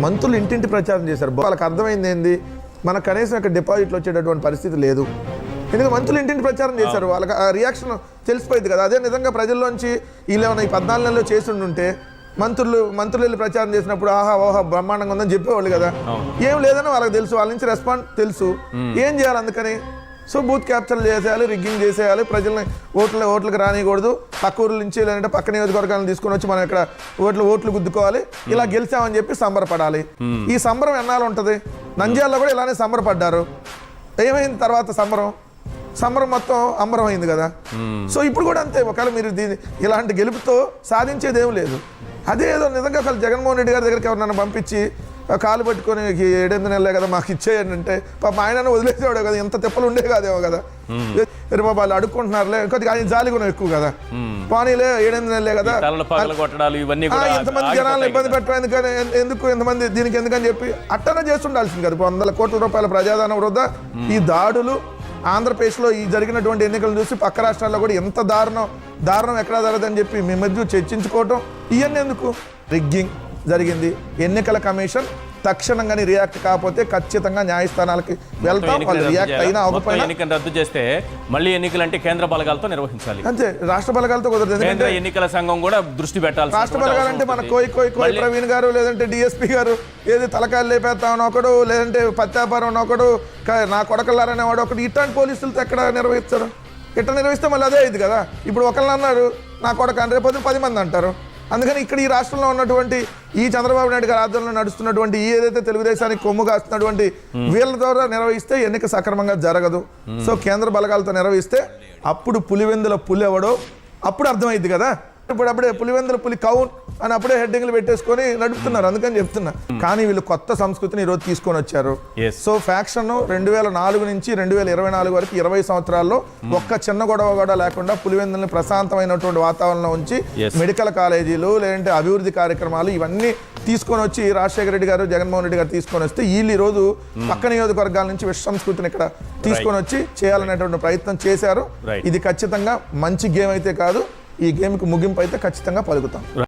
మంత్రులు ఇంటింటి ప్రచారం చేశారు. వాళ్ళకి అర్థమైంది ఏంది? మనకు కనీసం ఇక్కడ డిపాజిట్లు వచ్చేటటువంటి పరిస్థితి లేదు. ఎందుకంటే మంత్రులు ఇంటింటి ప్రచారం చేశారు? వాళ్ళకి ఆ రియాక్షన్ తెలిసిపోయింది కదా. అదే నిజంగా ప్రజల్లోంచి వీళ్ళు ఈ పద్నాలుగు నెలలు చేసి ఉంటే మంత్రులు మంత్రులు వెళ్ళి ప్రచారం చేసినప్పుడు ఆహా ఓహా బ్రహ్మాండంగా ఉందని చెప్పేవాళ్ళు కదా. ఏం లేదని వాళ్ళకి తెలుసు. వాళ్ళ నుంచి రెస్పాండ్ తెలుసు. ఏం చేయాలి అందుకని? సో బూత్ క్యాప్చర్ చేసేయాలి రిగ్గింగ్ చేసేయాలి. ప్రజల్ని ఓట్లు ఓట్లకు రానియకూడదు. పక్క ఊర్ల నుంచి లేదంటే పక్క నియోజకవర్గాలను తీసుకొని వచ్చి మనం ఇక్కడ ఓట్లు ఓట్లు గుద్దుకోవాలి. ఇలా గెలిచామని చెప్పి సంబరపడాలి. ఈ సంబరం ఎన్నాళ్ళు ఉంటుంది? నంద్యాలలో కూడా ఇలానే సంబరపడ్డారు. ఏమైంది తర్వాత సంబరం? సంబరం మొత్తం అంబరం అయింది కదా. సో ఇప్పుడు కూడా అంతే. ఒకవేళ మీరు దీని ఇలాంటి గెలుపుతో సాధించేది ఏం లేదు. అదే ఏదో నిజంగా అసలు జగన్మోహన్ రెడ్డి గారి దగ్గరికి ఎవరినైనా పంపించి కాలు పట్టుకొని "ఈ ఏడెనిమిది నెలలే కదా మాకు ఇచ్చేయండి అంటే పాప ఆయన వదిలేసేవాడు కదా ఎంత తిప్పలు ఉండే కాదేమో కదా. రే బాబా వాళ్ళు అడుక్కుంటున్నారులే కొద్దిగా ఆయన జాలి గుణం ఎక్కువ కదా. పోనీలే ఏడెనిమిది నెలలే కదా. కూడా ఎంతమంది జనాలను ఇబ్బంది కదా. పెట్టడం ఎందుకని ఎన్- ఎందుకు ఎంతమంది దీనికి ఎందుకని చెప్పి అట్టనే చేస్తుండాల్సింది కదా. వందల కోట్ల రూపాయల ప్రజాధనం వృధా. ఈ దాడులు ఆంధ్రప్రదేశ్లో ఈ జరిగినటువంటి ఎన్నికలను చూసి పక్క రాష్ట్రాల్లో కూడా ఎంత దారుణం దారుణం ఎక్కడ జరగదని చెప్పి మీ మధ్య చర్చించుకోవటం ఇవన్నీ ఎందుకు? రిగ్గింగ్ జరిగింది. ఎన్నికల కమిషన్ తక్షణంగానే రియాక్ట్ కాకపోతే ఖచ్చితంగా న్యాయస్థానాలకి వెళ్తాం. వాళ్ళు రియాక్ట్? అయినా అవ్వకపోయినా ఎన్నికలు రద్దు చేస్తే మళ్ళీ ఎన్నికలు అంటే కేంద్ర బలగాలతో నిర్వహించాలి. అంతే. రాష్ట్ర బలగాలతో కుదరదు. కేంద్ర ఎన్నికల సంఘం కూడా దృష్టి పెట్టాల్సి రాష్ట్ర బలగాలంటే మన కోయి కోయి కోయి ప్రవీణ్ గారు లేదంటే డిఎస్పీ గారు ఏది తలకాయలు లేపేస్తామని ఒకడు లేదంటే పత్యాపారం ఒకడు నా కొడకల్లారనే వాడు ఒకడు ఇట్లాంటి పోలీసులతో ఎక్కడ నిర్వహిస్తారు? ఇట్లా నిర్వహిస్తే మళ్ళీ అదే ఇది కదా. ఇప్పుడు ఒకళ్ళు అన్నారు నా కొడక రేపు పది మంది అంటారు. అందుకని ఇక్కడ ఈ రాష్ట్రంలో ఉన్నటువంటి ఈ చంద్రబాబు నాయుడు గారి ఆధ్వర్యంలో నడుస్తున్నటువంటి ఈ ఏదైతే తెలుగుదేశానికి కొమ్ము కాస్తున్నటువంటి వీళ్ళ ద్వారా నిర్వహిస్తే ఎన్నిక సక్రమంగా జరగదు. సో కేంద్ర బలగాలతో నిర్వహిస్తే అప్పుడు పులివెందుల పులి ఎవడో అప్పుడు అర్థమైంది కదా? ఇప్పుడు అప్పుడే పులివెందుల పులి కౌన్ అని అప్పుడే హెడ్డింగ్లు పెట్టేసుకొని నడుపుతున్నారు అందుకని చెప్తున్నా. కానీ వీళ్ళు కొత్త సంస్కృతిని ఈరోజు తీసుకొని వచ్చారు. సో ఫ్యాక్షన్ రెండు వేల నాలుగు నుంచి రెండు వేల ఇరవై నాలుగు వరకు ఇరవై సంవత్సరాల్లో ఒక్క చిన్న గొడవ కూడా లేకుండా పులివెందుల్ని ప్రశాంతమైనటువంటి వాతావరణం ఉంచి. మెడికల్ కాలేజీలు లేదంటే అభివృద్ధి కార్యక్రమాలు ఇవన్నీ తీసుకొని వచ్చి రాజశేఖర రెడ్డి గారు జగన్మోహన్ రెడ్డి గారు తీసుకొని వస్తే వీళ్ళు ఈ రోజు పక్క నియోజకవర్గాల నుంచి విశ్వ సంస్కృతిని ఇక్కడ తీసుకొని వచ్చి చేయాలనేటువంటి ప్రయత్నం చేశారు. ఇది ఖచ్చితంగా మంచి గేమ్ అయితే కాదు ఈ గేమ్కి ముగింపు అయితే ఖచ్చితంగా పలుకుతాం.